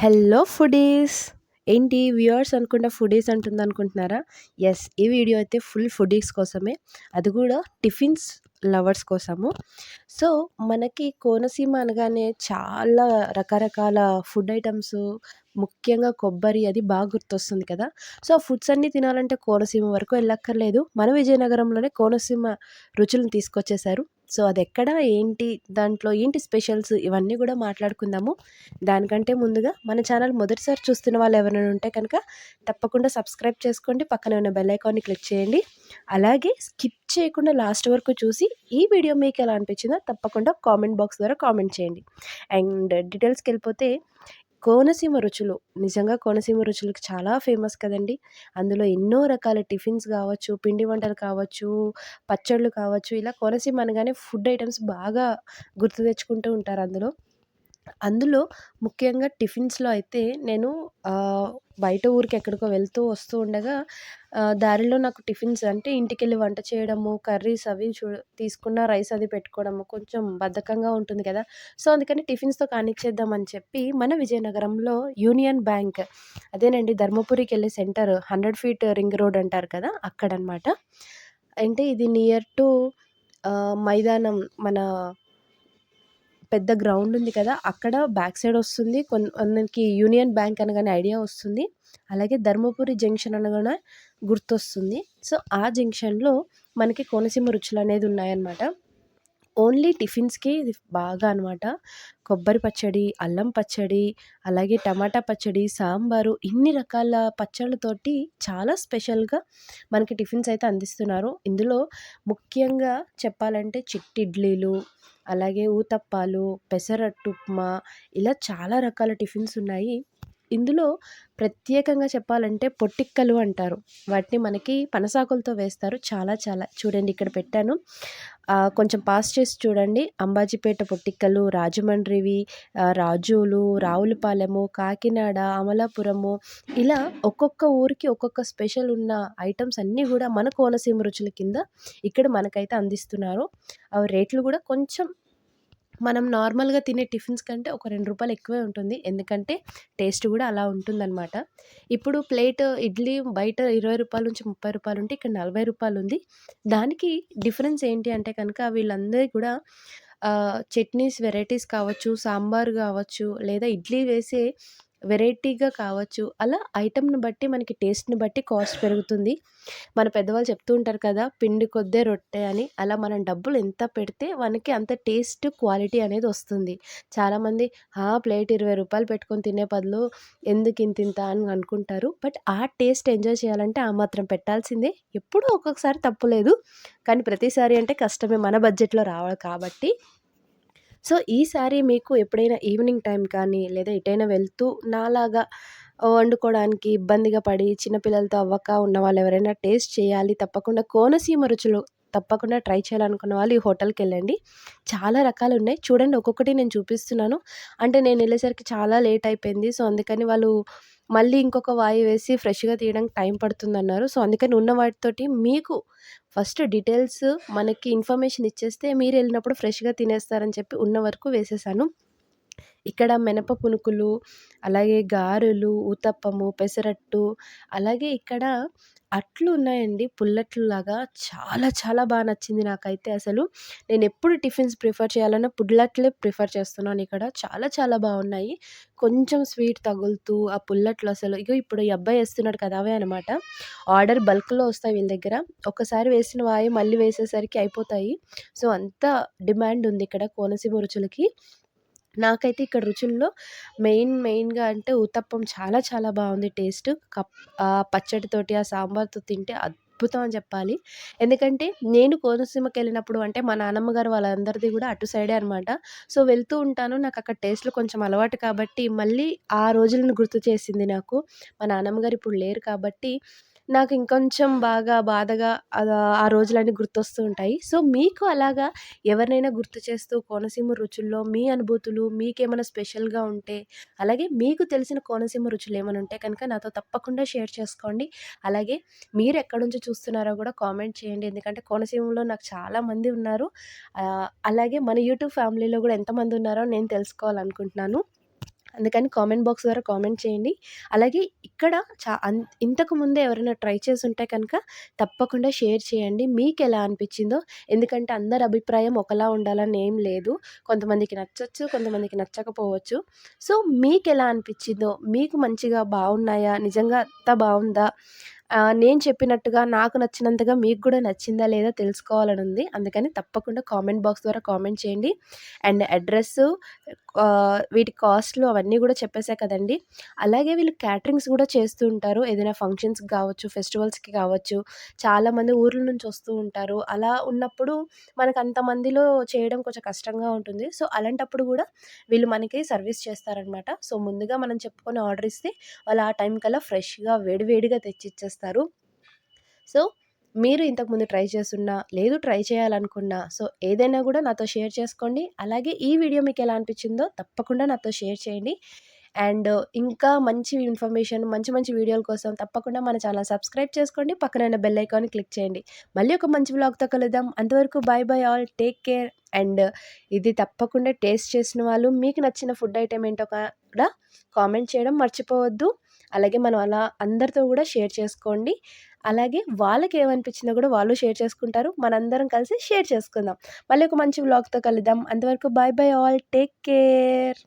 Hello foodies. ఏంటి viewers అనుకుంటా foodies అంటుంది అనుకుంటున్నారా? ఎస్ ఈ వీడియో అయితే ఫుల్ ఫుడీస్ కోసమే. అది కూడా టిఫిన్స్ లవర్స్ కోసము. సో మనకి కోనసీమ అనగానే చాలా రకరకాల ఫుడ్ ఐటమ్స్ ముఖ్యంగా కొబ్బరి అది బాగా గుర్తొస్తుంది కదా. సో ఆ ఫుడ్స్ అన్నీ తినాలంటే కోనసీమ వరకు వెళ్ళక్కర్లేదు. మన విజయనగరంలోనే కోనసీమ రుచులను తీసుకొచ్చేసారు సో అది ఎక్కడ ఏంటి దాంట్లో ఏంటి స్పెషల్స్ ఇవన్నీ కూడా మాట్లాడుకుందాము. దానికంటే ముందుగా మన ఛానల్ మొదటిసారి చూస్తున్న వాళ్ళు ఎవరైనా ఉంటే కనుక తప్పకుండా సబ్స్క్రైబ్ చేసుకోండి. పక్కన ఉన్న బెల్ ఐకాన్ని క్లిక్ చేయండి. అలాగే స్కిప్ చేయకుండా లాస్ట్ వరకు చూసి ఈ వీడియో మీకు ఎలా అనిపించిందో తప్పకుండా కామెంట్ బాక్స్ ద్వారా కామెంట్ చేయండి. అండ్ డీటెయిల్స్కి వెళ్ళిపోతే కోనసీమ రుచులు. నిజంగా కోనసీమ రుచులకు చాలా ఫేమస్ కదండి. అందులో ఎన్నో రకాల టిఫిన్స్ కావచ్చు పిండి వంటలు కావచ్చు పచ్చళ్ళు కావచ్చు ఇలా కోనసీమ అనగానే ఫుడ్ ఐటమ్స్ బాగా గుర్తు తెచ్చుకుంటూ ఉంటారు అందులో. అందులో ముఖ్యంగా టిఫిన్స్లో అయితే నేను బయట ఊరికి ఎక్కడికో వెళ్తూ వస్తూ ఉండగా దారిలో నాకు టిఫిన్స్ అంటే ఇంటికెళ్ళి వంట చేయడము కర్రీస్ అవి చూ తీసుకున్న రైస్ అది పెట్టుకోవడము కొంచెం బద్ధకంగా ఉంటుంది కదా! సో అందుకని టిఫిన్స్తో కానిచ్చేద్దామని చెప్పి మన విజయనగరంలో యూనియన్ బ్యాంక్ అదేనండి ధర్మపురికి వెళ్ళే centre hundred feet ring road అంటారు కదా! అక్కడనమాట. అంటే ఇది నియర్ టు మైదానం మన పెద్ద గ్రౌండ్ ఉంది కదా అక్కడ బ్యాక్ సైడ్ వస్తుంది. కొంతమందికి యూనియన్ బ్యాంక్ అనగానే ఐడియా వస్తుంది. అలాగే ధర్మపురి జంక్షన్ అనగానే గుర్తొస్తుంది. సో ఆ జంక్షన్లో మనకి కోనసీమ రుచులు అనేది ఉన్నాయన్నమాట. ఓన్లీ టిఫిన్స్కి ఇది బాగా అనమాట కొబ్బరి పచ్చడి అల్లం పచ్చడి అలాగే టమాటా పచ్చడి సాంబారు ఇన్ని రకాల పచ్చళ్ళతోటి చాలా స్పెషల్గా మనకి టిఫిన్స్ అయితే అందిస్తున్నారు. ఇందులో ముఖ్యంగా చెప్పాలంటే చిట్టిడ్లీలు అలాగే ఊతప్పాలు పెసరట్టు ఉప్మా ఇలా చాలా రకాల టిఫిన్స్ ఉన్నాయి. ఇందులో ప్రత్యేకంగా చెప్పాలంటే పొట్టిక్కలు అంటారు. వాటిని మనకి పనసాకులతో వేస్తారు. చాలా చాలా. చూడండి ఇక్కడ పెట్టాను. కొంచెం పాస్ చేసి చూడండి. అంబాజీపేట పొట్టిక్కలు రాజమండ్రివి రాజులు రావులపాలెము కాకినాడ అమలాపురము. ఇలా ఒక్కొక్క ఊరికి ఒక్కొక్క స్పెషల్ ఉన్న ఐటమ్స్ అన్నీ కూడా మన కోనసీమ రుచుల కింద ఇక్కడ మనకైతే అందిస్తున్నారు. అవి రేట్లు కూడా కొంచెం మనం నార్మల్గా తినే టిఫిన్స్ కంటే ఒక రెండు రూపాయలు ఎక్కువే ఉంటుంది. ఎందుకంటే టేస్ట్ కూడా అలా ఉంటుందన్నమాట. ఇప్పుడు ప్లేట్ ఇడ్లీ బయట ఇరవై రూపాయల నుంచి ముప్పై రూపాయలు ఉంటే ఇక్కడ నలభై రూపాయలు ఉంది. దానికి డిఫరెన్స్ ఏంటి అంటే కనుక వీళ్ళందరికీ కూడా చట్నీస్ వెరైటీస్ కావచ్చు సాంబార్ కావచ్చు లేదా ఇడ్లీ వేసే వెరైటీగా కావచ్చు. అలా ఐటెంని బట్టి మనకి టేస్ట్ని బట్టి కాస్ట్ పెరుగుతుంది. మన పెద్దవాళ్ళు చెప్తూ ఉంటారు కదా పిండి కొద్దే రొట్టె అని. అలా మనం డబ్బులు ఎంత పెడితే మనకి అంత టేస్ట్ క్వాలిటీ అనేది వస్తుంది. చాలామంది ఆ ప్లేట్ ఇరవై రూపాయలు పెట్టుకొని తినే బదులు ఎందుకు ఇంత ఇంత అని అనుకుంటారు. బట్ ఆ టేస్ట్ ఎంజాయ్ చేయాలంటే ఆ మాత్రం పెట్టాల్సిందే. ఎప్పుడూ ఒక్కొక్కసారి తప్పులేదు కానీ ప్రతిసారి అంటే కష్టమే మన బడ్జెట్లో రావాలి కాబట్టి. సో ఈసారి మీకు ఎప్పుడైనా ఈవినింగ్ టైం కానీ లేదా ఎటైనా వెళ్తూ నాలాగా వండుకోవడానికి ఇబ్బందిగా పడి చిన్నపిల్లలతో అవ్వక ఉన్న వాళ్ళు ఎవరైనా టేస్ట్ చేయాలి తప్పకుండా కోనసీమ రుచులు తప్పకుండా ట్రై చేయాలనుకున్న వాళ్ళు ఈ హోటల్కి వెళ్ళండి. చాలా రకాలు ఉన్నాయి. చూడండి ఒక్కొక్కటి నేను చూపిస్తున్నాను. అంటే నేను వెళ్ళేసరికి చాలా లేట్ అయిపోయింది. సో అందుకని వాళ్ళు మళ్ళీ ఇంకొక వాయి వేసి ఫ్రెష్గా తీయడానికి టైం పడుతుందన్నారు. సో అందుకని ఉన్న వాటితోటి మీకు ఫస్ట్ డీటెయిల్స్ మనకి ఇన్ఫర్మేషన్ ఇచ్చేస్తే మీరు వెళ్ళినప్పుడు ఫ్రెష్గా తినేస్తారని చెప్పి ఉన్న వరకు వేసేసాను. ఇక్కడ మినప పునుకులు అలాగే గారెలు ఊతప్పము పెసరట్టు అలాగే ఇక్కడ అట్లు ఉన్నాయండి పుల్లట్లు లాగా చాలా చాలా బాగా నచ్చింది నాకైతే అసలు. నేను ఎప్పుడు టిఫిన్స్ ప్రిఫర్ చేయాలన్నా పుల్లట్లే ప్రిఫర్ చేస్తున్నాను ఇక్కడ. చాలా చాలా బాగున్నాయి. కొంచెం స్వీట్ తగులుతూ ఆ పుల్లట్లు అసలు ఇగో ఇప్పుడు ఈ అబ్బాయి వేస్తున్నాడు కదా అవే అనమాట ఆర్డర్ బల్క్లో వస్తాయి వీళ్ళ దగ్గర. ఒకసారి వేసిన వాయి మళ్ళీ వేసేసరికి అయిపోతాయి. సో అంత డిమాండ్ ఉంది ఇక్కడ కోనసీమ రుచులకి. నాకైతే ఇక్కడ రుచుల్లో మెయిన్ మెయిన్గా అంటే ఉత్తప్పం చాలా చాలా బాగుంది టేస్ట్. కప్ ఆ పచ్చడితోటి ఆ సాంబార్తో తింటే అద్భుతం అని చెప్పాలి. ఎందుకంటే నేను కోనసీమకి వెళ్ళినప్పుడు అంటే మా నాన్నమ్మ గారు వాళ్ళందరిది కూడా అటు సైడే అనమాట సో వెళ్తూ ఉంటాను. నాకు అక్కడ టేస్ట్లు కొంచెం అలవాటు కాబట్టి మళ్ళీ ఆ రోజులను గుర్తు చేసింది నాకు. మా నాన్నమ్మ గారు ఇప్పుడు లేరు కాబట్టి నాకు ఇంకొంచెం బాగా బాధగా ఆ రోజులన్నీ గుర్తొస్తూ ఉంటాయి. సో మీకు అలాగా ఎవరినైనా గుర్తు చేస్తూ కోనసీమ రుచుల్లో మీ అనుభూతులు మీకేమైనా స్పెషల్గా ఉంటే అలాగే మీకు తెలిసిన కోనసీమ రుచులు ఏమైనా ఉంటే కనుక నాతో తప్పకుండా షేర్ చేసుకోండి. అలాగే మీరు ఎక్కడి నుంచి చూస్తున్నారో కూడా కామెంట్ చేయండి. ఎందుకంటే కోనసీమలో నాకు చాలామంది ఉన్నారు. అలాగే మన యూట్యూబ్ ఫ్యామిలీలో కూడా ఎంతమంది ఉన్నారో నేను తెలుసుకోవాలనుకుంటున్నాను. అందుకని కామెంట్ బాక్స్ ద్వారా కామెంట్ చేయండి. అలాగే ఇక్కడ చా ఇంతకు ముందే ఎవరైనా ట్రై చేసి ఉంటే కనుక తప్పకుండా షేర్ చేయండి. మీకు ఎలా అనిపించిందో? ఎందుకంటే అందరి అభిప్రాయం ఒకలా ఉండాలని ఏం లేదు. కొంతమందికి నచ్చచ్చు కొంతమందికి నచ్చకపోవచ్చు. సో మీకు ఎలా అనిపించిందో? మీకు మంచిగా బాగున్నాయా? నిజంగా అంత బాగుందా? నేను చెప్పినట్టుగా నాకు నచ్చినంతగా మీకు కూడా నచ్చిందా లేదా తెలుసుకోవాలని ఉంది. అందుకని తప్పకుండా కామెంట్ బాక్స్ ద్వారా కామెంట్ చేయండి. అండ్ అడ్రస్ వీటి కాస్ట్లు అవన్నీ కూడా చెప్పేసా కదండి. అలాగే వీళ్ళు క్యాటరింగ్స్ కూడా చేస్తూ ఉంటారు. ఏదైనా ఫంక్షన్స్కి కావచ్చు ఫెస్టివల్స్కి కావచ్చు చాలామంది ఊర్ల నుంచి వస్తూ ఉంటారు. అలా ఉన్నప్పుడు మనకు అంతమందిలో చేయడం కొంచెం కష్టంగా ఉంటుంది. సో అలాంటప్పుడు కూడా వీళ్ళు మనకి సర్వీస్ చేస్తారనమాట. సో ముందుగా మనం చెప్పుకొని ఆర్డర్ ఇస్తే వాళ్ళు ఆ టైం కల్లా ఫ్రెష్గా వేడివేడిగా తెచ్చి ఇచ్చేస్తారు సో మీరు ఇంతకుముందు ట్రై చేస్తున్నా లేదు ట్రై చేయాలనుకున్నా సో ఏదైనా కూడా నాతో షేర్ చేసుకోండి. అలాగే ఈ వీడియో మీకు ఎలా అనిపించిందో తప్పకుండా నాతో షేర్ చేయండి. అండ్ ఇంకా మంచి ఇన్ఫర్మేషన్ మంచి మంచి వీడియోల కోసం తప్పకుండా మన ఛానల్ సబ్స్క్రైబ్ చేసుకోండి. పక్కన బెల్ ఐకాన్ క్లిక్ చేయండి. మళ్ళీ ఒక మంచి బ్లాగ్తో కలుద్దాం. అంతవరకు bye bye all take care. And ఇది తప్పకుండా టేస్ట్ చేసిన వాళ్ళు మీకు నచ్చిన ఫుడ్ ఐటెం ఏంటో కూడా కామెంట్ చేయడం మర్చిపోవద్దు. అలాగే మనం అలా అందరితో కూడా షేర్ చేసుకోండి. అలాగే వాళ్ళకి ఏమనిపించిందో కూడా వాళ్ళు షేర్ చేసుకుంటారు. మనందరం కలిసి షేర్ చేసుకుందాం. మళ్ళీ ఒక మంచి వ్లాగ్తో కలుద్దాం. అంతవరకు bye bye all. Take care.